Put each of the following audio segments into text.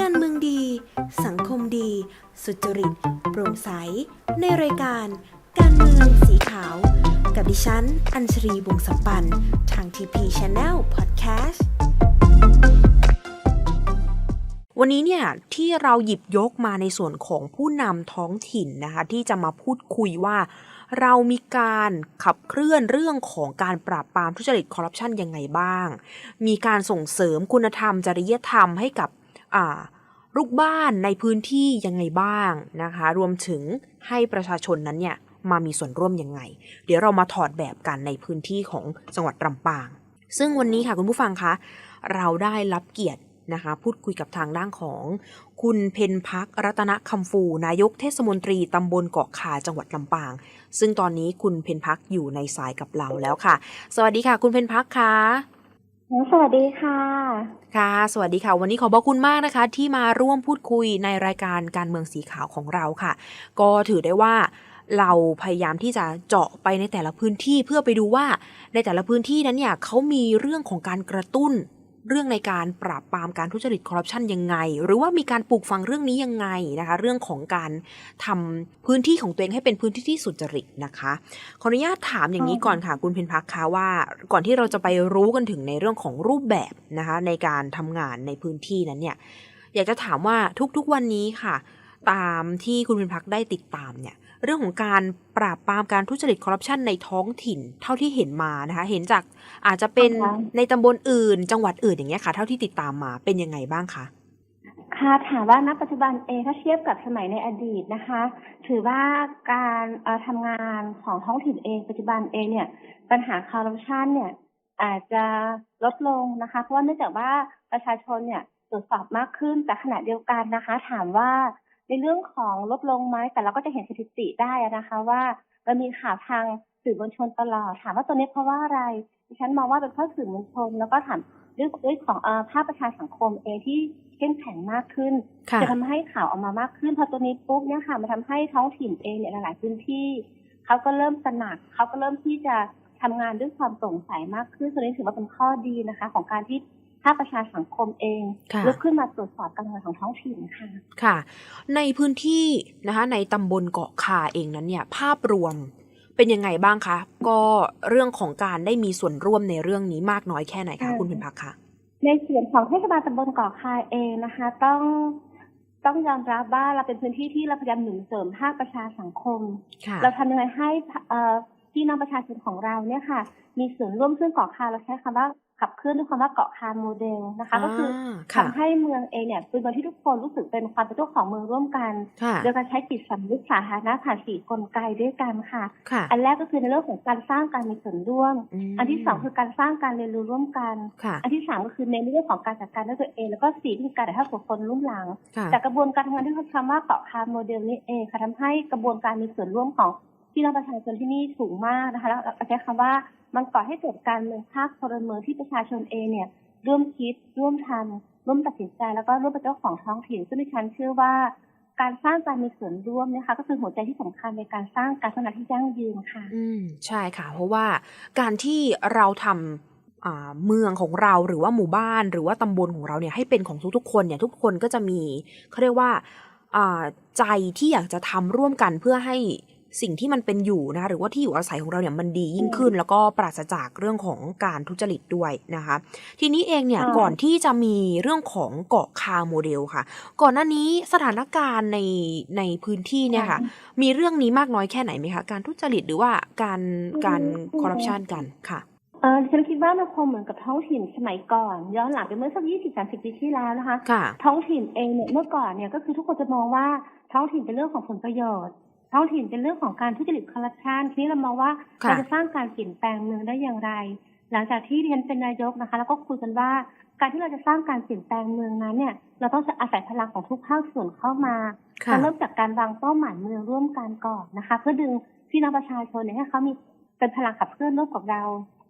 การเมืองดี สังคมดี สุจริต โปร่งใส ในรายการ การเมืองสีขาว กับดิฉัน อัญชรีวงสัมปัน ทาง TP Channel Podcast วันนี้เนี่ยที่เราหยิบยกมาในส่วนของผู้นำท้องถิ่นนะคะที่จะมาพูดคุยว่า เรามีการขับเคลื่อนเรื่องของการปราบปรามทุจริตคอร์รัปชันยังไงบ้าง มีการส่งเสริมคุณธรรมจริยธรรมให้กับ ลูกบ้านในพื้นที่ยังไงบ้างนะคะ รวมถึงให้ประชาชนนั้นเนี่ยมามีส่วนร่วมยังไง เดี๋ยวเรามาถอดแบบกันในพื้นที่ของจังหวัดลำปาง ซึ่งวันนี้ค่ะคุณผู้ฟังคะ เราได้รับเกียรตินะคะพูดคุยกับทางด้านของคุณเพนพักรัตนคำฟู นายกเทศมนตรีตำบลเกาะขาจังหวัดลำปาง ซึ่งตอนนี้คุณเพนพักอยู่ในสายกับเราแล้วค่ะ สวัสดีค่ะ คุณเพนพักค่ะ สวัสดีค่ะ ค่ะ สวัสดีค่ะ วันนี้ขอบพระคุณมากนะคะ ที่มาร่วมพูดคุยในรายการการเมืองสีขาวของเราค่ะ ก็ถือได้ว่าเราพยายามที่จะเจาะไปในแต่ละพื้นที่เพื่อไปดูว่าในแต่ละพื้นที่นั้นเนี่ยเขามีเรื่องของการกระตุ้น เรื่องในการปราบปรามการทุจริตคอร์รัปชันยังไง หรือว่ามีการปลูกฝังเรื่องนี้ยังไงนะคะ เรื่องของการทำพื้นที่ของตัวเองให้เป็นพื้นที่ที่สุจริตนะคะ ขออนุญาตถามอย่างนี้ก่อนค่ะ คุณเพนพักคะว่าก่อนที่เราจะไปรู้กันถึงในเรื่องของรูปแบบนะคะ ในการทำงานในพื้นที่นั้นเนี่ย อยากจะถามว่าทุกๆวันนี้ค่ะ ตามที่คุณเพนพักได้ติดตามเนี่ยเรื่องของการปราบปรามการทุจริตคอร์รัปชันในท้องถิ่นเท่าที่เห็นมานะคะ เห็นจากอาจจะเป็นค่ะในตำบลอื่น จังหวัดอื่นอย่างเงี้ยค่ะ เท่าที่ติดตามมาเป็นยังไงบ้างคะค่ะถามว่าณปัจจุบันเองถ้าเทียบกับสมัยในอดีตนะคะ ถือว่าการเอ่อทำงานของท้องถิ่นเอง ปัจจุบันเองเนี่ยปัญหาคอร์รัปชันเนี่ยอาจจะลดลงนะคะ เพราะว่าเนื่องจากว่าประชาชนเนี่ยตรวจสอบมากขึ้นแต่ขณะเดียวกันนะคะ ถามว่า ในเรื่องของลดลงไหมแต่เราก็จะเห็นสถิติได้อะนะคะว่ามันมีข่าวทางสื่อมวลชนตลอดถามว่าตัวนี้เพราะว่าอะไรดิฉันมองว่าเป็นเพราะสื่อมวลชน แล้วก็ถามเรื่องเรื่องของเอ่อภาคประชาสังคมเองที่เข้มแข็งมากขึ้นค่ะจะทำให้ข่าวออกมามากขึ้นพอตัวนี้ปุ๊บเนี่ยค่ะมันทำให้ท้องถิ่นเองเนี่ยหลาย ๆ พื้นที่เขาก็เริ่มตระหนักเขาก็เริ่มที่จะทำงานด้วยความโปร่งใสมากขึ้นตัวนี้ถือว่าเป็นข้อดีนะคะ ของการที่ ภาคประชาสังคมเองค่ะลุกขึ้นมาตรวจสอบการทำงานของท้องถิ่นค่ะค่ะ ในพื้นที่นะคะ ในตำบลเกาะคาเองนั้นเนี่ย ภาพรวมเป็นยังไงบ้างคะ ก็เรื่องของการได้มีส่วนร่วมในเรื่องนี้มากน้อยแค่ไหนคะค่ะคุณเพนพักคะในส่วนของเทศบาลตำบลเกาะคายเองนะคะ ต้องต้องยอมรับว่าเราเป็นพื้นที่ที่เราพยายามหนุนเสริมภาคประชาสังคมค่ะเราทำยังไงให้เอ่อพี่น้องประชาชนของเราเนี่ยค่ะ มีส่วนร่วมซึ่งเกาะคาเราใช้คำว่า ขับเคลื่อนด้วยคำว่าเกาะคาโมเดลนะคะก็คือค่ะทำให้เมืองเองเนี่ยเป็นเมืองที่ทุกคนรู้สึกเป็นความเป็นเจ้าของเมืองร่วมกันค่ะโดยการใช้จิตสำนึกสาธารณะผ่านสี่กลไกด้วยกันค่ะค่ะ อันแรกก็คือในเรื่องของการสร้างการมีส่วนร่วมมอันที่สองคือการสร้างการเรียนรู้ร่วมกันค่ะอันที่สามก็คือในเรื่องของการจัดการด้วยตัวเอง แล้วก็สี่คือการถ่ายทอดสู่คนรุ่นหลังค่ะจากกระบวนการทำงานที่เขาคำว่าเกาะคาโมเดลนี้เองค่ะทำให้กระบวนการมีส่วนร่วมของ พี่น้องประชาชนที่นี่สูงมากนะคะแล้วเราใช้คำว่ามันก่อให้เกิดการเมืองภาคพลเมืองที่ประชาชนเองเนี่ยร่วมคิด ร่วมทำร่วมตัดสินใจ แล้วก็ร่วมเป็นเจ้าของท้องถิ่นซึ่งดิฉันเชื่อว่าการสร้างการมีส่วนร่วมเนะคะก็คือหัวใจที่สำคัญในการสร้างการพัฒนาที่ยั่งยืนค่ะ อืมใช่ค่ะ เพราะว่าการที่เราทำอ่าเมืองของเราหรือว่าหมู่บ้านหรือว่าตำบลของเราเนี่ยให้เป็นของทุกๆคนเนี่ยทุกคนก็จะมีเขาเรียกว่าาใจที่อยากจะทำร่วมกันเพื่อให้ สิ่งที่มันเป็นอยู่นะคะหรือว่าที่อยู่อาศัยของเราเนี่ยมันดียิ่งขึ้น แล้วก็ปราศจากเรื่องของการทุจริตด้วยนะคะ ทีนี้เองเนี่ยค่ะก่อนที่จะมีเรื่องของเกาะคาโมเดลค่ะ ก่อนหน้านี้สถานการณ์ในในพื้นที่เนี่ยค่ะ มีเรื่องนี้มากน้อยแค่ไหนไหมคะการทุจริตหรือว่าการการอืมคอร์รัปชันกันค่ะเออดิฉันคิดว่ามันคงเหมือนกับท้องถิ่นสมัยก่อน ย้อนหลังไปเมื่อสักยี่สิบสามสิบปีที่แล้วนะคะค่ะท้องถิ่นเองเนี่ยเมื่อก่อนเนี่ยก็คือทุกคนจะมองว่าท้องถิ่นเป็นเรื่องของผลประโยชน์ ท้องถิ่นเป็นเรื่องของการทุจริตคอร์รัปชันทีนี้เรามองว่าค่ะเราจะสร้างการเปลี่ยนแปลงเมืองได้อย่างไร หลังจากที่ดิฉันเป็นนายกนะคะ แล้วก็คุยกันว่า การที่เราจะสร้างการเปลี่ยนแปลงเมืองนั้นเนี่ย เราต้องอาศัยพลังของทุกภาคส่วนเข้ามาค่ะเราเริ่มจากการวางเป้าหมายเมืองร่วมกันก่อนนะคะ เพื่อดึงพี่น้องประชาชนเนี่ยให้เขามีเป็นพลังขับเคลื่อนร่วมกับเรา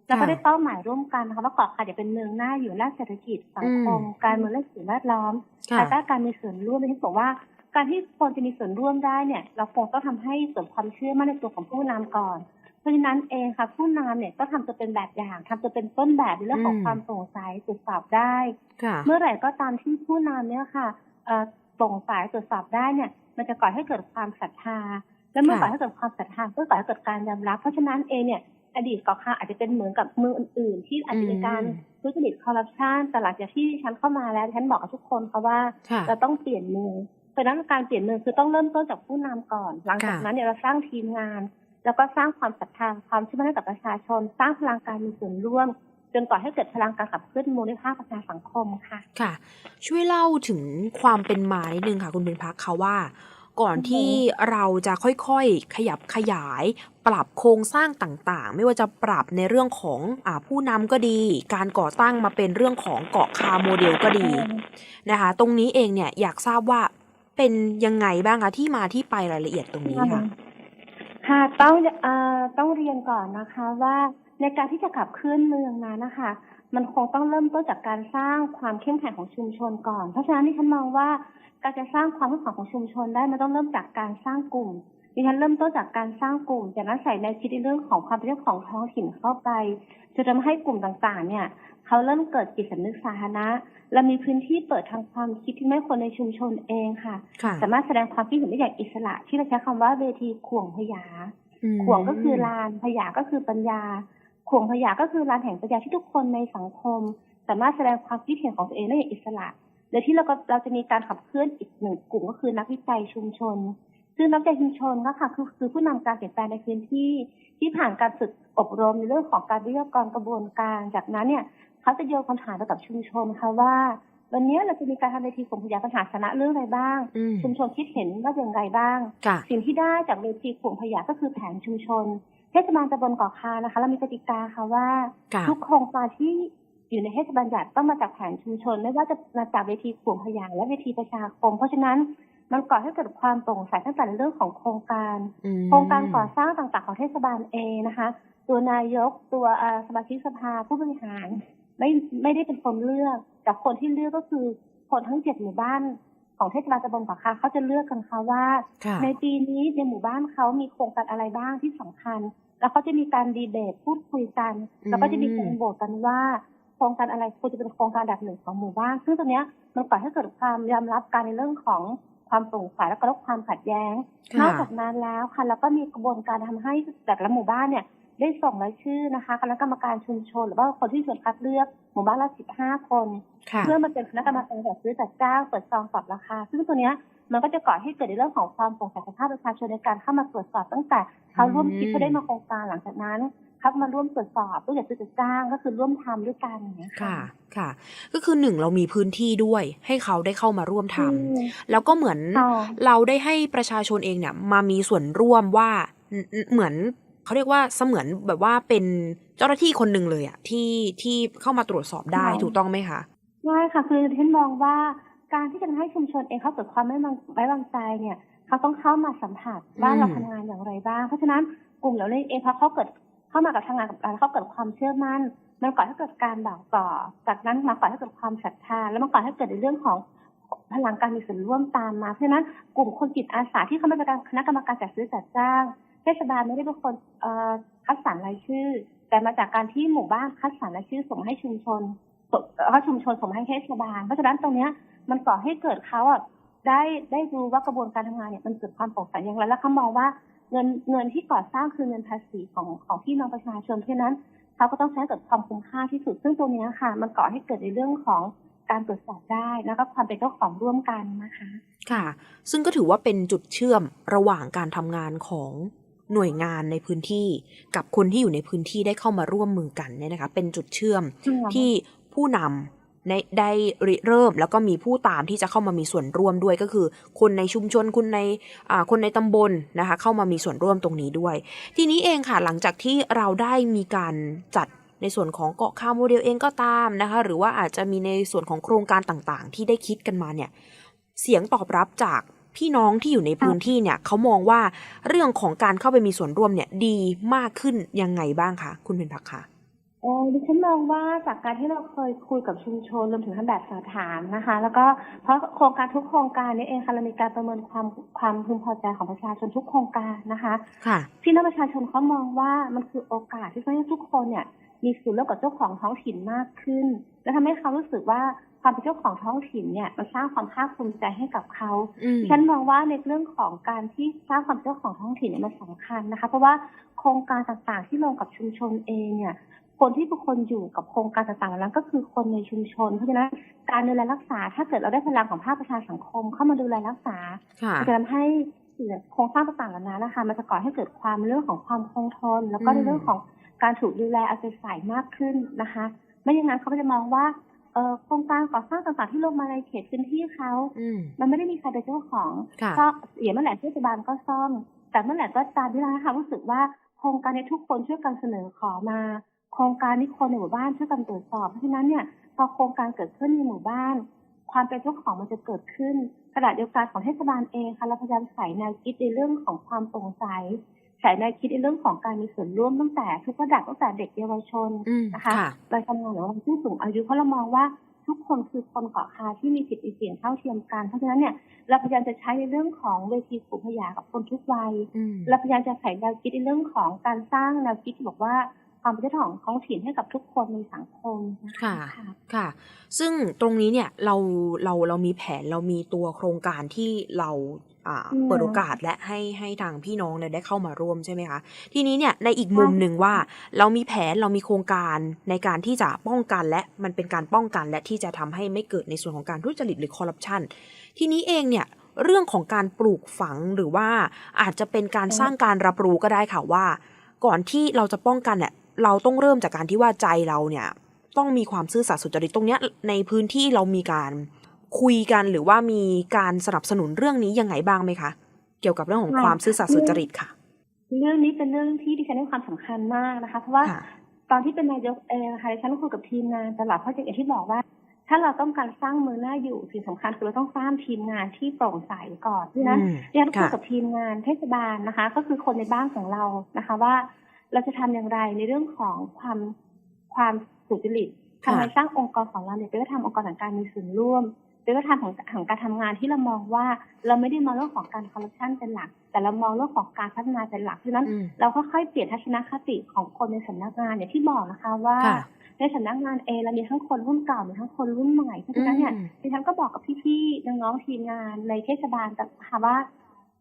แล้วก็ได้เป้าหมายร่วมกันนะคะว่าเกาะคาเดี๋ยวเป็นเมืองหน้าอยู่ด้านเศรษฐกิจสังคมการเมืองและสิ่งแวดล้อมค่ะภายใต้การมีส่วนร่วมที่บอกว่า การที่คนจะมีส่วนร่วมได้เนี่ย เราคงต้องทำให้เสริมความเชื่อมั่นในตัวของผู้นำก่อนผราะฉะนั้นเองค่ะผู้นำเนี่ยก็ทำตัวเป็นแบบอย่างทำตัวเป็นต้นแบบในเรื่องของอืมความโปร่งใสตรวจสอบได้ค่ะเมื่อไหร่ก็ตามที่ผู้นำเนี่ยค่ะเอ่อโปร่งใสตรวจสอบได้เนี่ยมันจะก่อให้เกิดความศรัทธา และเมื่อค่ะก่อให้เกิดความศรัทธาก็ก่อให้เกิดการยอมรับ เพราะฉะนั้นเองเนี่ยอดีตก่อข่าอาจจะเป็นเหมือนกับเมืองอื่น ๆ ที่อาจจะมีการทุจริตคอร์รัปชันแต่หลังจากที่ฉันเข้ามาแล้วฉันบอกกับทุกคนค่ะว่าค่ะเราต้องเปลี่ยนเมือง เพราะฉะนั้นการเปลี่ยนเมืองคือต้องเริ่มต้นจากผู้นำก่อน หลังจากค่ะนั้นเนี่ยเราสร้างทีมงาน แล้วก็สร้างความศรัทธาความเชื่อมั่นให้กับประชาชน สร้างพลังการมีส่วนร่วมจนก่อให้เกิดพลังการขับเคลื่อนมูลค่าประชาสังคมค่ะ ค่ะ ช่วยเล่าถึงความเป็นมานิดนึงค่ะ คุณเป็นพักค่ะว่า ก่อนอือฮึที่เราจะค่อยๆ ขยับขยาย ปรับโครงสร้างต่างๆ ไม่ว่าจะปรับในเรื่องของอาผู้นำก็ดี การก่อตั้งมาเป็นเรื่องของเกาะคาโมเดลก็ดีนะคะ ตรงนี้เองเนี่ยอยากทราบว่า เป็นยังไงบ้างคะที่มาที่ไปรายละเอียดตรงนี้ค่ะ ค่ะต้องเอ่อต้องเรียนก่อนนะคะว่าในการที่จะขับเคลื่อนเมืองนั้นนะคะ มันคงต้องเริ่มต้นจากการสร้างความเข้มแข็งของชุมชนก่อน เพราะฉะนั้นที่ฉันมองว่าการจะสร้างความเข้มแข็งของชุมชนได้มันต้องเริ่มจากการสร้างกลุ่มดิฉันเริ่มต้นจากการสร้างกลุ่มจากนั้นใส่ในคิดในเรื่องของความเป็นเจ้าของท้องถิ่นเข้าไปจะทำให้กลุ่มต่างๆ เนี่ย เขาเริ่มเกิดจิตสำนึกสาธารณะและมีพื้นที่เปิดทางความคิดที่ไม่คนในชุมชนเองค่ะค่ะ สามารถแสดงความคิดเห็นได้อย่างอิสระ ที่เราใช้คำว่าเวทีข่วงพยามข่วงก็คือลานพยาก็คือปัญญาข่วงพยาก็คือลานแห่งปัญญาที่ทุกคนในสังคม สามารถแสดงความคิดเห็นของตัวเองได้อย่างอิสระโดยที่เราก็เราจะมีการขับเคลื่อนอีกหนึ่งกลุ่มก็คือนักวิจัยชุมชน ซึ่งนักวิจัยชุมชนก็ค่ะคือคือผู้นำการเปลี่ยนแปลงในพื้นที่ที่ผ่านการฝึกอบรมในเรื่องของการวิทยากรกระบวนการ จากนั้นเนี่ย เขาจะโยนคำถามไปกับชุมชนค่ะว่า วันนี้เราจะมีการทำเวทีข่วงพยาปัญหาชนะเรื่องอะไรบ้างอืมชุมชนคิดเห็นว่าอย่างไรบ้างค่ะสิ่งที่ได้จากเวทีข่วงพยาก็คือแผนชุมชนเทศบาลตำบลเกาะคานะคะเรามีกติกาค่ะว่าค่ะทุกโครงการที่อยู่ในเทศบาลใหญ่ต้องมาจากแผนชุมชน ไม่ว่าจะมาจากเวทีข่วงพยาและเวทีประชาคม เพราะฉะนั้นมันก่อให้เกิดความโปร่งใสตั้งแต่ในเรื่องของโครงการอืมโครงการก่อสร้างต่างๆของเทศบาลเองนะคะ ตัวนายกตัวเอ่อสมาชิกสภาผู้บริหาร ไม่ไม่ได้เป็นคนเลือก แต่คนที่เลือกก็คือคนทั้งเจ็ดหมู่บ้านของเทศบาลตำบลปากคาเขาจะเลือกกันค่ะว่าค่ะในปีนี้ในหมู่บ้านเขามีโครงการอะไรบ้างที่สำคัญ แล้วเขาจะมีการดีเบตพูดคุยกันอืมแล้วก็จะมีการโหวตกันว่า โครงการอะไรควรจะเป็นโครงการแบบหนึ่งของหมู่บ้าน ซึ่งตรงเนี้ยมันก่อให้เกิดความยอมรับกันในเรื่องของความโปร่งใสและก็ลดความขัดแย้ง นอกจากนั้นแล้วค่ะแล้วก็มีกระบวนการทำให้แต่ละหมู่บ้านเนี่ย ได้ส่งรายชื่อนะคะคณะกรรมการชุมชน หรือว่าคนที่ส่วนคัดเลือกหมู่บ้านละสิบห้าคนค่ะเพื่อมาเป็นคณะกรรมการจัดซื้อจัดจ้างเปิดซองปรับราคา ซึ่งตัวเนี้ยมันก็จะก่อให้เกิดในเรื่องของความโปร่งใสของภาคประชาชนในการเข้ามาตรวจสอบตั้งแต่เขาร่วมคิดเขาได้มาโครงการหลังจากนั้นเขามาร่วมตรวจสอบผู้จัดซื้อจัดจ้างก็คือร่วมทำด้วยกันอย่างเงี้ยค่ะ ค่ะ ก็คือหนึ่งเรามีพื้นที่ด้วย ให้เขาได้เข้ามาร่วมทำอืมแล้วก็เหมือนค่ะเราได้ให้ประชาชนเองเนี่ยมามีส่วนร่วมว่าเหเหมือน เขาเรียกว่าเสมือนแบบว่าเป็นเจ้าหน้าที่คนหนึ่งเลยอะที่ที่เข้ามาตรวจสอบได้ค่ะถูกต้องไหมคะใช่ค่ะ คือที่มองว่าการที่จะทำให้ชุมชนเองเขาเกิดความไม่วางไว้วางใจเนี่ยเขาต้องเข้ามาสัมผัสว่าอืมเราทำงานอย่างไรบ้าง เพราะฉะนั้นกลุ่มเหล่านี้เองพอเขาเกิดเข้ามากับทำงานกับเราแล้วเขาเกิดความเชื่อมั่น มันก่อให้เกิดการบอกต่อ จากนั้นมาก่อให้เกิดความศรัทธา แล้วมันก่อให้เกิดในเรื่องของพลังการมีส่วนร่วมตามมา เพราะฉะนั้นกลุ่มคนจิตอาสาที่เข้ามาเป็นคณะกรรมการจัดซื้อจัดจ้างเทศบาลไม่ได้เป็นคนคัดสรรรายชื่อ แต่มาจากการที่หมู่บ้านคัดสรรรายชื่อส่งมาให้ชุมชนส่งแล้วก็ชุมชนส่งมาให้เทศบาล เพราะฉะนั้นตรงเนี้ยมันก่อให้เกิดเขาอะได้ได้รู้ว่ากระบวนการทำงานเนี่ยมันเกิดความโปร่งใสอย่างไรแล้วเขามองว่าเงินเงินที่ก่อสร้างคือเงินภาษีของของพี่น้องประชาชนเพราะนั้นเขาก็ต้องใช้เกิดความคุ้มค่าที่สุด ซึ่งตรงเนี้ยค่ะ มันก่อให้เกิดในเรื่องของการตรวจสอบได้แล้วก็ความเป็นเจ้าของร่วมกันนะคะ ค่ะ ซึ่งก็ถือว่าเป็นจุดเชื่อมระหว่างการทำงานของ หน่วยงานในพื้นที่กับคนที่อยู่ในพื้นที่ได้เข้ามาร่วมมือกันเนี่ยนะคะเป็นจุดเชื่อมที่ผู้นำในได้ริเริ่ม แล้วก็มีผู้ตามที่จะเข้ามามีส่วนร่วมด้วยก็คือ คนในชุมชนคนในอ่าคนในตำบลนะคะเข้ามามีส่วนร่วมตรงนี้ด้วย ทีนี้เองค่ะหลังจากที่เราได้มีการจัดในส่วนของเกาะคาโมเดลเองก็ตามนะคะหรือว่าอาจจะมีในส่วนของโครงการต่างๆ ที่ได้คิดกันมาเนี่ยเสียงตอบรับจาก พี่น้องที่อยู่ในพื้นที่เนี่ยเขามองว่าเรื่องของการเข้าไปมีส่วนร่วมเนี่ยดีมากขึ้นยังไงบ้างคะคุณเป็นพักคะเออดิฉันมองว่าจากการที่เราเคยคุยกับชุมชนรวมถึงทำแบบสอบถามนะคะ แล้วก็เพราะโครงการทุกโครงการนี้เองค่ะเรามีการประเมินความความพึงพอใจของประชาชนทุกโครงการนะคะค่ะพี่น้องประชาชนเขามองว่ามันคือโอกาสที่จะให้ทุกคนเนี่ยมีส่วนร่วมกับเจ้าของท้องถิ่นมากขึ้น และทำให้เขารู้สึกว่า ความเป็นเจ้าของท้องถิ่นเนี่ยมันสร้างความภาคภูมิใจให้กับเขาอืมฉันมองว่าในเรื่องของการที่สร้างความเจ้าของท้องถิ่นเนี่ยมันสำคัญนะคะ เพราะว่าโครงการต่างๆที่ลงกับชุมชนเองเนี่ยคนที่เป็นคนอยู่กับโครงการต่างๆเหล่านั้นก็คือคนในชุมชน เพราะฉะนั้นการดูแลรักษาถ้าเกิดเราได้พลังของภาคประชาสังคม เข้ามาดูแลรักษาค่ะมันจะทำให้สิ่งโครงสร้างต่างๆเหล่านั้นนะคะมันจะก่อให้เกิดความเรื่องของความคงทน แล้วก็อืมในเรื่องของการถูกดูแลเอาใจใส่มากขึ้นนะคะ ไม่อย่างนั้นเขาก็จะมองว่าเอ่อ โครงการก่อสร้างต่างๆที่ลงมาในเขตพื้นที่เขาอืมมันไม่ได้มีใครเป็นเจ้าของค่ะก็เสียเมื่อไหร่เทศบาลก็ซ่อม แต่เมื่อไหร่ก็ตามที่เราให้ความรู้สึกว่าโครงการนี้ทุกคนช่วยกันเสนอขอมา โครงการนี้คนในหมู่บ้านช่วยกันตรวจสอบ เพราะฉะนั้นเนี่ยพอโครงการเกิดขึ้นในหมู่บ้าน ความเป็นเจ้าของมันจะเกิดขึ้นขณะเดียวกันของเทศบาลเองค่ะเราพยายามใส่แนวคิดในเรื่องของความโปร่งใส ใส่แนวคิดในเรื่องของการมีส่วนร่วมตั้งแต่ทุกระดับตั้งแต่เด็กเยาวชนอืมนะคะค่ะเราทำงานหรือว่าผู้สูงอายุเพราะเรามองว่าทุกคนคือคนเกาะคาที่มีสิทธิเสียงเท่าเทียมกัน เพราะฉะนั้นเนี่ยเราพยายามจะใช้ในเรื่องของเวทีกลุ่มพยากับคนทุกวัยอืมเราพยายามจะใส่แนวคิดในเรื่องของการสร้างแนวคิดที่บอกว่า ความเป็นเจ้าของท้องถิ่นให้กับทุกคนในสังคมนะคะค่ะค่ะ ซึ่งตรงนี้เนี่ยเราเราเรามีแผนเรามีตัวโครงการที่เราอ่าอืมเปิดโอกาสและให้ให้ทางพี่น้องเนี่ยได้เข้ามาร่วมใช่ไหมคะทีนี้เนี่ยในอีกมุมหนึ่งว่า เรามีแผนเรามีโครงการในการที่จะป้องกันและมันเป็นการป้องกันและที่จะทำให้ไม่เกิดในส่วนของการทุจริตหรือคอร์รัปชันทีนี้เองเนี่ยเรื่องของการปลูกฝังหรือว่าอาจจะเป็นการสร้างการรับรู้ก็ได้ค่ะว่า ก่อนที่เราจะป้องกันเนี่ย เราต้องเริ่มจากการที่ว่าใจเราเนี่ยต้องมีความซื่อสัตย์สุจริตตรงเนี้ยในพื้นที่เรามีการคุยกันหรือว่ามีการสนับสนุนเรื่องนี้ยังไงบ้างไหมคะ เกี่ยวกับเรื่องของค่ะความซื่อสัตย์สุจริตค่ะ เรื่องนี้เป็นเรื่องที่ดิฉันให้ความสำคัญมากนะคะ เพราะว่าค่ะตอนที่เป็นนายกเองนะคะดิฉันคุยกับทีมงานตลอดเพราะอย่างที่บอกว่า ถ้าเราต้องการสร้างมือหน้าอยู่สิ่งสำคัญคือเราต้องสร้างทีมงานที่โปร่งใสก่อนเพราะฉะนั้นอืมดิฉันคุยค่ะกับทีมงานเทศบาลนะคะ ก็คือคนในบ้านของเรานะคะว่า เราจะทำอย่างไรในเรื่องของความความสุจริตทำไมสร้างองค์กรของเราเนี่ยเป็นวัฒนธรรมองค์กรของการมีส่วนร่วมเป็นวัฒนธรรมของของการทำงานที่เรามองว่าเราไม่ได้มองเรื่องของการคอร์รัปชันเป็นหลัก แต่เรามองเรื่องของการพัฒนาเป็นหลักเพราะฉะนั้นอืมเราก็ค่อยๆเปลี่ยนทัศนคติของคนในสำนักงานอย่างที่บอกนะคะว่าค่ะในสำนักงานเองเรามีทั้งคนรุ่นเก่ามีทั้งคนรุ่นใหม่เพราะฉะนั้นเนี่ยอืมดิฉันก็บอกกับพี่ๆน้องๆทีมงานในเทศบาลแต่ค่ะว่า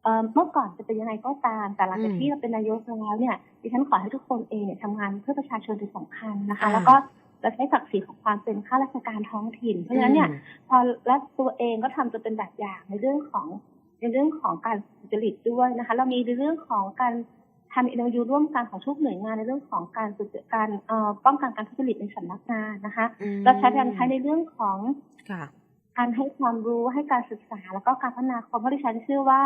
เอ่อเมื่อก่อนจะเป็นยังไงก็ตาม แต่หลังจากอืมที่เราเป็นนายกแล้วเนี่ยดิฉันขอให้ทุกคนเองเนี่ยทำงานเพื่อประชาชนเป็นสำคัญนะคะอ่าแล้วก็เราใช้ศักดิ์ศรีของความเป็นข้าราชการท้องถิ่น เพราะฉะนั้นเนี่ยอืมพอและตัวเองก็ทำจะเป็นแบบอย่างในเรื่องของในเรื่องของการสุจริตด้วยนะคะ เรามีในเรื่องของการทำเอ็นยูร่วมกันของทุกหน่วยงานในเรื่องของการสุจการเอ่อป้องกันการทุจริตในสำนักงานนะคะอืมเราใช้การใช้ในเรื่องของค่ะการให้ความรู้ให้การศึกษาแล้วก็การพัฒนาคนเพราะดิฉันเชื่อว่า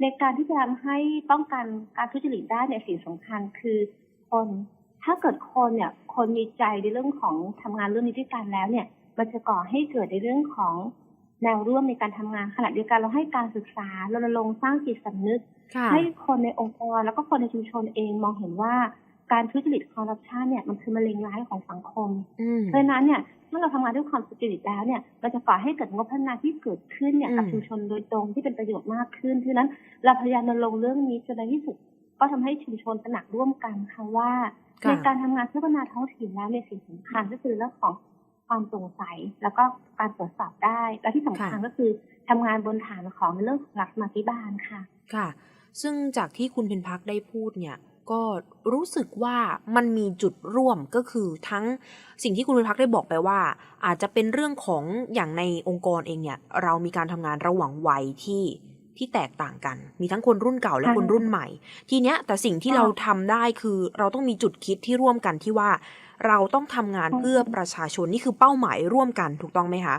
ในการที่จะทำให้ป้องกันการทุจริตได้เนี่ยสิ่งสำคัญคือคนถ้าเกิดคนเนี่ยคนมีใจในเรื่องของทำงานเรื่องนี้ด้วยกันแล้วเนี่ย มันจะก่อให้เกิดในเรื่องของแนวร่วมในการทำงานขณะเดียวกันเราให้การศึกษารณรงค์สร้างจิตสำนึกค่ะให้คนในองค์กรแล้วก็คนในชุมชนเองมองเห็นว่าการทุจริตคอร์รัปชันเนี่ยมันคือมะเร็งร้ายของสังคมอืมเพราะฉะนั้นเนี่ยเมื่อเราทำงานด้วยความสุจริตแล้วเนี่ยเราจะก่อให้เกิดงบพัฒนาที่เกิดขึ้นเนี่ยกับอืมชุมชนโดยตรงที่เป็นประโยชน์มากขึ้นเพราะฉะนั้นเราพยายามรณรงค์เรื่องนี้จนในที่สุด ก็ทำให้ชุมชนตระหนักร่วมกันค่ะว่าค่ะในการทำงานเพื่อพัฒนาท้องถิ่นแล้วเนี่ยสิ่งสำคัญก็คือเรื่องของความโปร่งใสแล้วก็การตรวจสอบได้ และที่สำคัญก็คือทำงานบนฐานของเรื่องของหลักสมาธิบาลค่ะ ค่ะ ซึ่งจากที่คุณเพนพักได้พูดเนี่ย ก็รู้สึกว่ามันมีจุดร่วมก็คือทั้งสิ่งที่คุณเพนพักได้บอกไปว่า อาจจะเป็นเรื่องของอย่างในองค์กรเองเนี่ย เรามีการทำงานระหว่างวัยที่ที่แตกต่างกัน มีทั้งคนรุ่นเก่าและค่ะคนรุ่นใหม่ ทีเนี้ยแต่สิ่งที่ค่ะเราทำได้คือเราต้องมีจุดคิดที่ร่วมกันที่ว่า เราต้องทำงานค่ะเพื่อประชาชนนี่คือเป้าหมายร่วมกันถูกต้องไหมคะ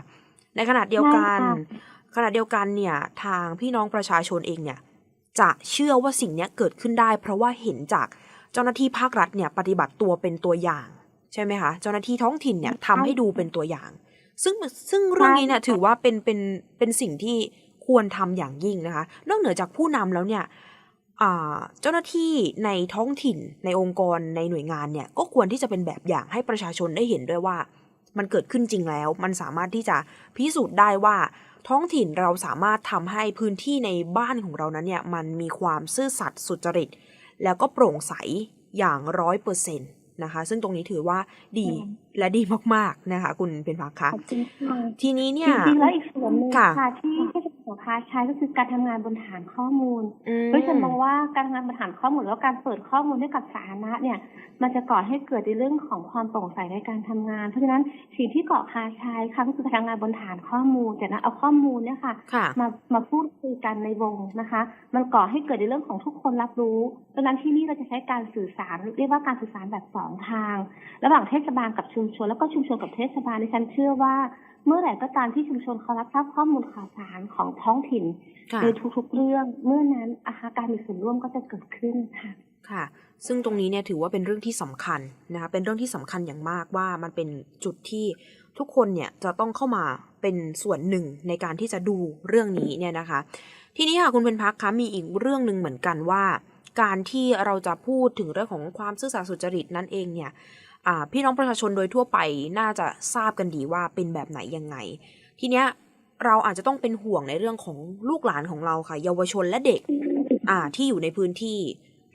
ในขณะเดียวกันใช่ค่ะขณะเดียวกันเนี่ยทางพี่น้องประชาชนเองเนี่ย จะเชื่อว่าสิ่งเนี้ยเกิดขึ้นได้ เพราะว่าเห็นจากเจ้าหน้าที่ภาครัฐเนี่ยปฏิบัติตัวเป็นตัวอย่าง ใช่ไหมคะ เจ้าหน้าที่ท้องถิ่นเนี่ยทำให้ดูเป็นตัวอย่าง ซึ่งซึ่งเรื่องนี้เนี่ยใช่ค่ะถือว่าเป็นเป็นเป็นสิ่งที่ควรทำอย่างยิ่งนะคะนอกเหนือจากผู้นำแล้วเนี่ยอ่าเจ้าหน้าที่ในท้องถิ่นในองค์กรในหน่วยงานเนี่ยก็ควรที่จะเป็นแบบอย่างให้ประชาชนได้เห็นด้วยว่า มันเกิดขึ้นจริงแล้ว มันสามารถที่จะพิสูจน์ได้ว่า ท้องถิ่นเราสามารถทำให้พื้นที่ในบ้านของเรานั้นเนี่ยมันมีความซื่อสัตย์สุจริต แล้วก็โปร่งใสอย่างร้อยเปอร์เซ็นต์นะคะ ซึ่งตรงนี้ถือว่าดีอืมและดีมากๆนะคะ คุณเป็นพักคะขอบคุณค่ะทีนี้จเนี่ยริงๆแล้วอีกส่วนหนึ่งค่ะค่ะที่ที่จะ ขอพาใช้ก็คือการทำงานบนฐานข้อมูลอืมเพราะฉันมองว่าการทำงานบนฐานข้อมูลหรือว่าการเปิดข้อมูลให้กับสาธารณะเนี่ย มันจะก่อให้เกิดในเรื่องของความโปร่งใสในการทำงาน เพราะฉะนั้นสิ่งที่เกาะพาใช้ค่ะก็คือการทำงานบนฐานข้อมูลแต่นะเอาข้อมูลเนี่ยค่ะค่ะมามาพูดคุยกันในวงนะคะ มันก่อให้เกิดในเรื่องของทุกคนรับรู้ดังนั้นที่นี่เราจะใช้การสื่อสารเรียกว่าการสื่อสารแบบสองทาง ระหว่างเทศบาลกับชุมชนแล้วก็ชุมชนกับเทศบาลดิฉันเชื่อว่าเมื่อไหร่ก็ตามที่ชุมชนเขารับทราบข้อมูลข่าวสารของท้องถิ่นค่ะในทุกๆเรื่อง เมื่อนั้นอาหารการมีส่วนร่วมก็จะเกิดขึ้นค่ะค่ะ ซึ่งตรงนี้เนี่ยถือว่าเป็นเรื่องที่สำคัญนะคะเป็นเรื่องที่สำคัญอย่างมากว่ามันเป็นจุดที่ทุกคนเนี่ยจะต้องเข้ามาเป็นส่วนหนึ่งในการที่จะดูเรื่องนี้เนี่ยนะคะ ทีนี้ค่ะคุณเป็นพักคะมีอีกเรื่องหนึ่งเหมือนกันว่า การที่เราจะพูดถึงเรื่องของความซื่อสัตย์สุจริตนั่นเองเนี่ยอ่า พี่น้องประชาชนโดยทั่วไปน่าจะทราบกันดีว่าเป็นแบบไหนยังไง ทีเนี้ยเราอาจจะต้องเป็นห่วงในเรื่องของลูกหลานของเราค่ะ เยาวชนและเด็ก อ่า ที่อยู่ในพื้นที่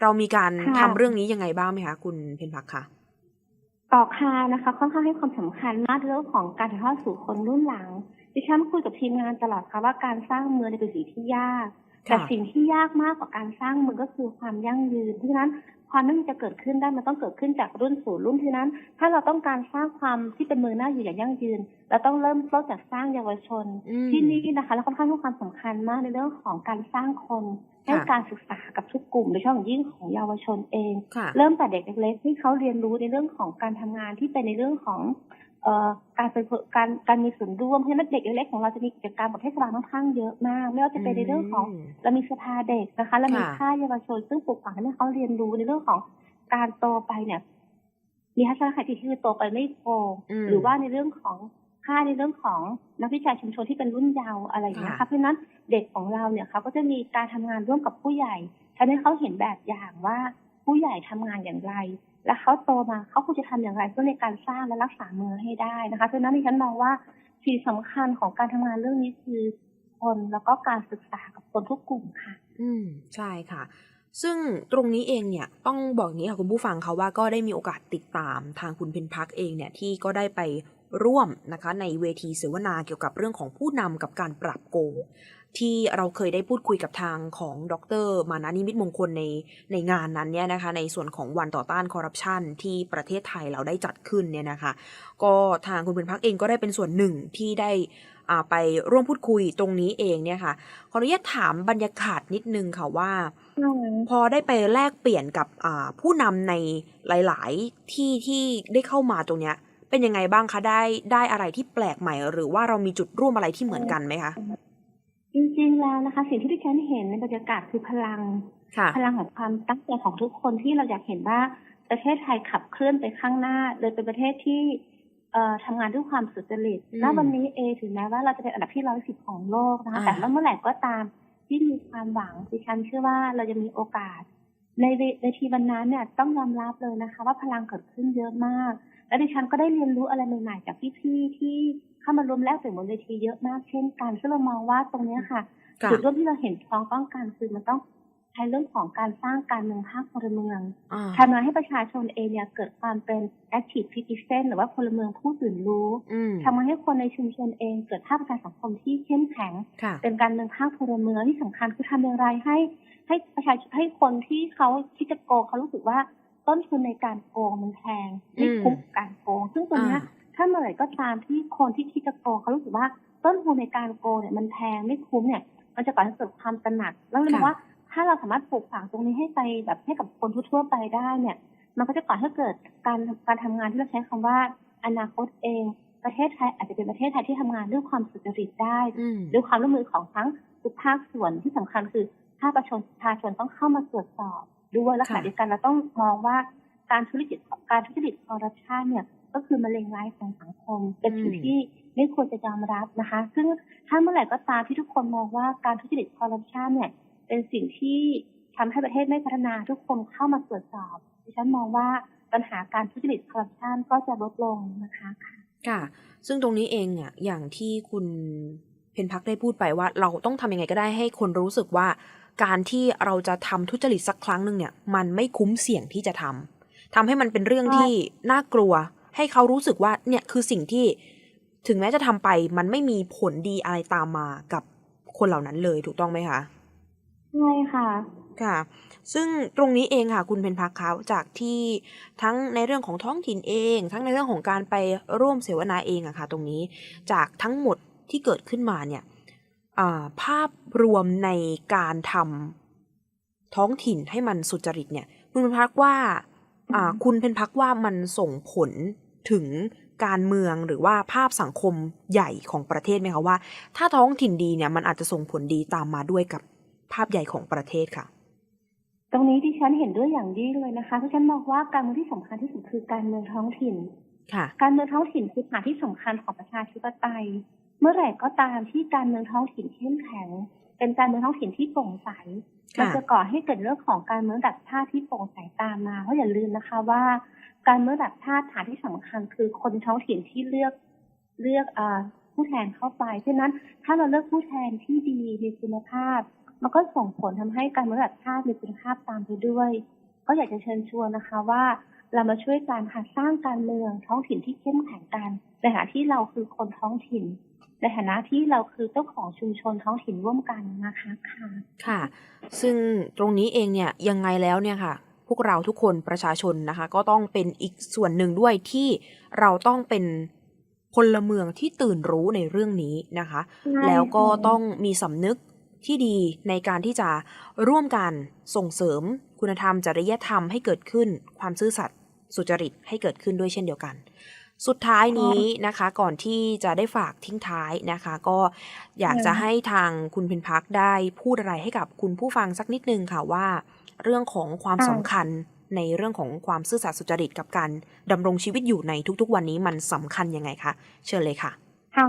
เรามีการค่ะทำเรื่องนี้ยังไงบ้างไหมคะคุณเพนพักคะต่อคานะคะ ค่อนข้างให้ความสำคัญมากเรื่องของการถ่ายทอดสู่คนรุ่นหลังดิฉันคุยกับทีมงานตลอดค่ะว่าการสร้างเมืองเนี่ยเป็นสิ่งที่ยาก แต่สิ่งที่ยากมากกว่าการสร้างเมืองก็คือความยั่งยืน เพราะฉะนั้น ความยั่งยืนจะเกิดขึ้นได้มันต้องเกิดขึ้นจากรุ่นสู่รุ่นเพราะฉะนั้น ถ้าเราต้องการสร้างความที่เป็นเมืองน่าอยู่อย่างยั่งยืนเราต้องเริ่มต้นจากสร้างเยาวชนอืมที่นี่นะคะแล้วค่อนข้างให้ความสำคัญมากในเรื่องของการสร้างคนให้ค่ะการศึกษากับทุกกลุ่มโดยเฉพาะอย่างยิ่งของเยาวชนเองค่ะเริ่มแต่เด็กเล็กๆที่เขาเรียนรู้ในเรื่องของการทำงานที่เป็นในเรื่องของเอ่อ การเป็นการการมีส่วนร่วมเพราะฉะนั้นเด็กเล็กๆของเราจะมีกิจกรรมกับเทศบาลค่อนข้างเยอะมาก ไม่ว่าจะเป็นในเรื่องของมเรามีสภาเด็กนะคะเรามีค่ะค่ายเยาวชน ซึ่งปลูกฝังให้เขาเรียนรู้ในเรื่องของการโตไปเนี่ยมีทัศนคติที่คือโตไปไม่โกงมหรือว่าในเรื่องของค่ายในเรื่องของนักวิจัยชุมชนที่เป็นรุ่นเยาว์อะไรอย่างเงี้ยค่ะค่ะเพราะฉะนั้นเด็กของเราเนี่ยเขาก็จะมีการทำงานร่วมกับผู้ใหญ่ทำให้เขาเห็นแบบอย่างว่าผู้ใหญ่ทำงานอย่างไร และเขาโตมาเขาควรจะทำอย่างไรเพื่อในการสร้างและรักษาเมืองให้ได้นะคะเพราะฉะนั้นดิฉันมองว่าสิ่งสำคัญของการทำงานเรื่องนี้คือคนแล้วก็การศึกษากับคนทุกกลุ่มค่ะ อืมใช่ค่ะ ซึ่งตรงนี้เองเนี่ยต้องบอกอย่างนี้ค่ะคุณผู้ฟังเขาว่าก็ได้มีโอกาสติดตามทางคุณเพนพักเองเนี่ยที่ก็ได้ไปร่วมนะคะในเวทีเสวนาเกี่ยวกับเรื่องของผู้นำกับการปรับโกง ที่เราเคยได้พูดคุยกับทางของดร มานานิมิตมงคลในในงานนั้นเนี่ยนะคะในส่วนของวันต่อต้านคอร์รัปชันที่ประเทศไทยเราได้จัดขึ้นเนี่ยนะคะ ก็ทางคุณเป็นพักเองก็ได้เป็นส่วนหนึ่งที่ได้อ่าไปร่วมพูดคุยตรงนี้เองเนี่ยค่ะ ขออนุญาตถามบรรยากาศนิดนึงค่ะว่า พอได้ไปแลกเปลี่ยนกับอ่าผู้นำในหลาย ๆ ที่ที่ได้เข้ามาตรงเนี้ย เป็นยังไงบ้างคะได้ได้อะไรที่แปลกใหม่ หรือว่าเรามีจุดร่วมอะไรที่เหมือนกันไหมคะ จริงๆแล้วนะคะ สิ่งที่ดิฉันเห็นในบรรยากาศคือพลังค่ะพลังของความตั้งใจของทุกคนที่เราอยากเห็นว่าประเทศไทยขับเคลื่อนไปข้างหน้าเลยเป็นประเทศที่เอ่อทำงานด้วยความสุจริตอืมณวันนี้เองถึงแม้ว่าเราจะเป็นอันดับที่ร้อยสิบของโลกนะคะอ่าแต่ว่าเมื่อไหร่ก็ตามที่มีความหวังดิฉันเชื่อว่าเราจะมีโอกาส ในเวในทีวันนั้นเนี่ยต้องยอมรับเลยนะคะ ว่าพลังเกิดขึ้นเยอะมาก และดิฉันก็ได้เรียนรู้อะไรใหม่ๆจากพี่ๆที่ เข้ามารวมแลกเปลี่ยนบนเวทีเยอะมากเช่นกันซึ่งเรามองว่าตรงเนี้ยค่ะค่ะจุดร่วมที่เราเห็นพ้องต้องการคือมันต้องใช้เรื่องของการสร้างการเมืองภาคพลเมืองอ่าทำงานให้ประชาชนเองเนี่ยเกิดความเป็น active citizen หรือว่าพลเมืองผู้ตื่นรู้อืมทำงานให้คนในชุมชนเองเกิดภาพประชาสังคมที่เข้มแข็งค่ะเป็นการเมืองภาคพลเมืองที่สำคัญคือทำอย่างไรให้ ให้ประชาชนให้คนที่เขาคิดจะโกงเขารู้สึกว่าต้นทุนในการโกงมันแพงไม่คุ้มกับการโกง ซึ่งตรงเนี้ยอ่า ถ้าเมื่อไหร่ก็ตามที่คนที่คิดจะโกงเขารู้สึกว่าต้นทุนในการโกงเนี่ยมันแพงไม่คุ้มเนี่ย มันจะก่อให้เกิดความตระหนัก แล้วเลยมองว่าถ้าเราสามารถปลูกฝังตรงนี้ให้ไปแบบให้กับคนทั่วๆไปได้เนี่ย มันก็จะก่อให้เกิดการการทำงานที่เราใช้คำว่า อนาคตเอง ประเทศไทยอาจจะเป็นประเทศไทยที่ทำงานด้วยความสุจริตได้อืมด้วยความร่วมมือของทั้งทุกภาคส่วนที่สำคัญคือภาคประชาชนประชาชนต้องเข้ามาตรวจสอบด้วยและขณะค่ะเดียวกันเราต้องมองว่าการทุจริตการทุจริตคอร์รัปชันเนี่ย ก็คือมะเร็งร้ายของสังคม เป็นสิ่งที่ไม่ควรจะยอมรับนะคะ ซึ่งถ้าเมื่อไหร่ก็ตามที่ทุกคนมองว่าการทุจริตคอร์รัปชันเนี่ย เป็นสิ่งที่ทำให้ประเทศไม่พัฒนาทุกคนเข้ามาตรวจสอบดิฉันมองว่าปัญหาการทุจริตคอร์รัปชันก็จะลดลงนะคะค่ะค่ะซึ่งตรงนี้เองอะอย่างที่คุณเพนพักได้พูดไปว่า เราต้องทำยังไงก็ได้ให้คนรู้สึกว่า การที่เราจะทำทุจริตสักครั้งหนึ่งเนี่ย มันไม่คุ้มเสี่ยงที่จะทำทำให้มันเป็นเรื่องใช่ที่น่ากลัว ให้เขารู้สึกว่าเนี่ยคือสิ่งที่ถึงแม้จะทำไปมันไม่มีผลดีอะไรตามมากับคนเหล่านั้นเลยถูกต้องไหมคะใช่ค่ะค่ะ ซึ่งตรงนี้เองค่ะ คุณเพนพักเขาจากที่ทั้งในเรื่องของท้องถิ่นเอง ทั้งในเรื่องของการไปร่วมเสวนาเองอะค่ะ ตรงนี้จากทั้งหมดที่เกิดขึ้นมาเนี่ยอ่าภาพรวมในการทำท้องถิ่นให้มันสุจริตเนี่ย คุณเพนพักว่าอ่าอืมคุณเพนพักว่ามันส่งผล ถึงการเมืองหรือว่าภาพสังคมใหญ่ของประเทศไหมคะว่า ถ้าท้องถิ่นดีเนี่ยมันอาจจะส่งผลดีตามมาด้วยกับภาพใหญ่ของประเทศค่ะ ตรงนี้ดิฉันเห็นด้วยอย่างยิ่งเลยนะคะเพราะฉันมองว่าการเมืองที่สำคัญที่สุดคือการเมืองท้องถิ่นค่ะ การเมืองท้องถิ่นคือฐานที่สำคัญของประชาธิปไตย เมื่อไหร่ก็ตามที่การเมืองท้องถิ่นเข้มแข็ง เป็นการเมืองท้องถิ่นที่โปร่งใสค่ะมันจะก่อให้เกิดเรื่องของการเมืองระดับชาติที่โปร่งใสตามมาเพราะอย่าลืมนะคะว่า การเมืองระดับชาติฐานที่สำคัญคือคนท้องถิ่นที่เลือกเลือกอผู้แทนเข้าไปฉะนั้นถ้าเราเลือกผู้แทนที่ดีมีคุณภาพ มันก็ส่งผลทำให้การเมืองระดับชาติมีคุณภาพตามไปด้วย ก็อยากจะเชิญชวนนะคะว่าเรามาช่วยกันค่ะสร้างการเมืองท้องถิ่นที่เข้มแข็งกันในฐานะที่เราคือคนท้องถิ่น ในฐานะที่เราคือเจ้าของชุมชนท้องถิ่นร่วมกันนะคะค่ะ ค่ะ ซึ่งตรงนี้เองเนี่ยยังไงแล้วเนี่ยค่ะ พวกเราทุกคนประชาชนนะคะ ก็ต้องเป็นอีกส่วนหนึ่งด้วยที่เราต้องเป็นพลเมืองที่ตื่นรู้ในเรื่องนี้นะคะ แล้วก็ต้องมีสำนึกที่ดีในการที่จะร่วมกันส่งเสริมคุณธรรมจริยธรรมให้เกิดขึ้น ความซื่อสัตย์สุจริตให้เกิดขึ้นด้วยเช่นเดียวกัน สุดท้ายนี้นะคะ ก่อนที่จะได้ฝากทิ้งท้ายนะคะ ก็อยากจะให้ทางคุณเพ็ญพักได้พูดอะไรให้กับคุณผู้ฟังสักนิดนึงค่ะว่า เรื่องของความค่ะสำคัญในเรื่องของความซื่อสัตย์สุจริตกับการดำรงชีวิตอยู่ในทุกๆ วันนี้มันสำคัญยังไงคะเชิญเลยค่ะค่ะ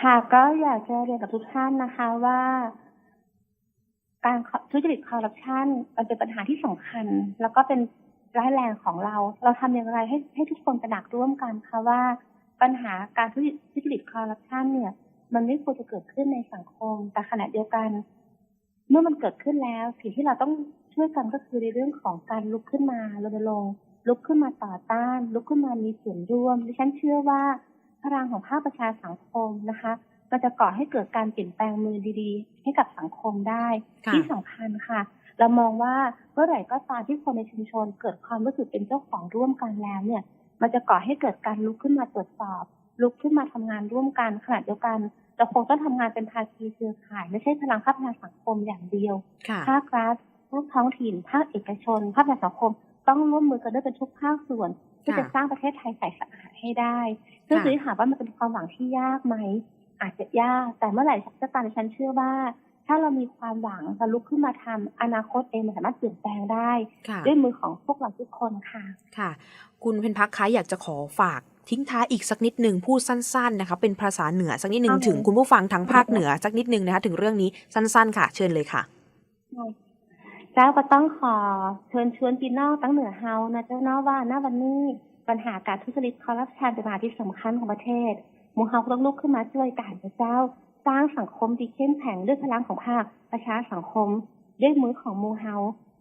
ค่ะก็อยากจะเรียนกับทุกท่านนะคะว่า การทุจริตคอร์รัปชันมันเป็นปัญหาที่สำคัญ แล้วก็เป็นร้ายแรงของเรา เราทำอย่างไรให้ให้ทุกคนตระหนักร่วมกันค่ะว่า ปัญหาการทุจริตทุจริตคอร์รัปชันเนี่ย มันไม่ควรจะเกิดขึ้นในสังคม แต่ขณะเดียวกัน เมื่อมันเกิดขึ้นแล้วสิ่งที่เราต้อง ช่วยกันก็คือในเรื่องของการลุกขึ้นมารณรงค์ลุกขึ้นมาต่อต้าน ลุกขึ้นมามีส่วนร่วมดิฉันเชื่อว่าพลังของภาคประชาสังคมนะคะมันจะก่อให้เกิดการเปลี่ยนแปลงมือดีๆ ให้กับสังคมได้ค่ะที่สำคัญค่ะ เรามองว่าเมื่อไหร่ก็ตามที่คนในชุมชน เกิดความรู้สึกเป็นเจ้าของร่วมกันแล้วเนี่ย มันจะก่อให้เกิดการลุกขึ้นมาตรวจสอบ ลุกขึ้นมาทำงานร่วมกันขณะเดียวกันเราคงต้องทำงานเป็นภาคีเครือข่าย ไม่ใช่พลังภาคประชาสังคมอย่างเดียวค่ะภาครัฐ ภาคท้องถิ่น ภาคเอกชน ภาคประชาสังคม ต้องร่วมมือกันด้วยเป็นทุกภาคส่วนที่ค่ะจะสร้างประเทศไทยใสสะอาดให้ได้ ซึ่งค่ะคือถามว่ามันเป็นความหวังที่ยากไหม อาจจะยาก แต่เมื่อไหร่จะตามดิฉันเชื่อว่า ถ้าเรามีความหวังเราลุกขึ้นมาทำอนาคตเองมันสามารถเปลี่ยนแปลงได้ค่ะด้วยมือของพวกเราทุกคนค่ะ ค่ะ คุณเพนพักคะอยากจะขอฝากทิ้งท้ายอีกสักนิดหนึ่งพูดสั้นๆนะคะเป็นภาษาเหนือสักนิดหนึ่งค่ะถึงคุณผู้ฟังทั้งภาคเหนือสักนิดหนึ่งนะคะถึงเรื่องนี้สั้นๆ ค่ะ เชิญเลยค่ะ เจ้าก็ต้องขอเชิญชวนพี่น้องตั้งเหนือเฮานะเจ้าเนาะว่าณวันนี้ปัญหาการทุจริตคอร์รัปชันเป็นปัญหาที่สำคัญของประเทศมูเฮาต้องลุกขึ้นมาช่วยกันนะเจ้า สร้างสังคมที่เข้มแข็งด้วยพลังของภาคประชาสังคม ด้วยมือของมูเฮา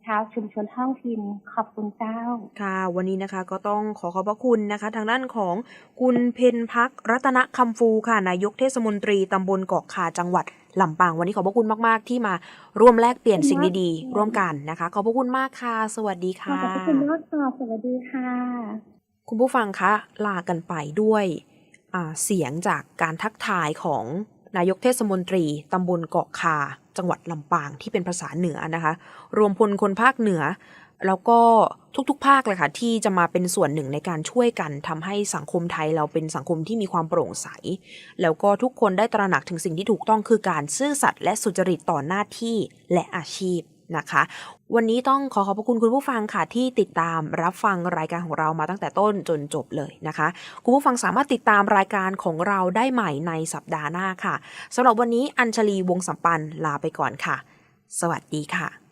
ชาวชุมชนท้องถิ่นขอบคุณเจ้า ค่ะ วันนี้นะคะก็ต้องขอขอบพระคุณนะคะ ทางด้านของคุณเพนพักรัตนคำฟูค่ะนายกเทศมนตรีตำบลเกาะคาจังหวัด ลำปาง วันนี้ขอบพระคุณมาก ๆ ที่มาร่วมแลกเปลี่ยนสิ่งดีๆ ร่วมกันนะคะ ขอบพระคุณมากค่ะ สวัสดีขค่ะอบคุณมากค่ะ สวัสดีค่ะ คุณผู้ฟังคะลากันไปด้วยอ่าเสียงจากการทักทายของนายกเทศมนตรีตำบลเกาะคา จังหวัดลำปางที่เป็นภาษาเหนือนะคะ รวมพลคนภาคเหนือ แล้วก็ทุกๆ ภาคเลยค่ะที่จะมาเป็นส่วนหนึ่งในการช่วยกันทำให้สังคมไทยเราเป็นสังคมที่มีความโปร่งใส แล้วก็ทุกคนได้ตระหนักถึงสิ่งที่ถูกต้องคือการซื่อสัตย์และสุจริตต่อหน้าที่และอาชีพนะคะ วันนี้ต้องขอขอบพระคุณคุณผู้ฟังค่ะที่ติดตามรับฟังรายการของเรามาตั้งแต่ต้นจนจบเลยนะคะ คุณผู้ฟังสามารถติดตามรายการของเราได้ใหม่ในสัปดาห์หน้าค่ะสำหรับวันนี้อัญชลีวงสัมปันลาไปก่อนค่ะ สวัสดีค่ะ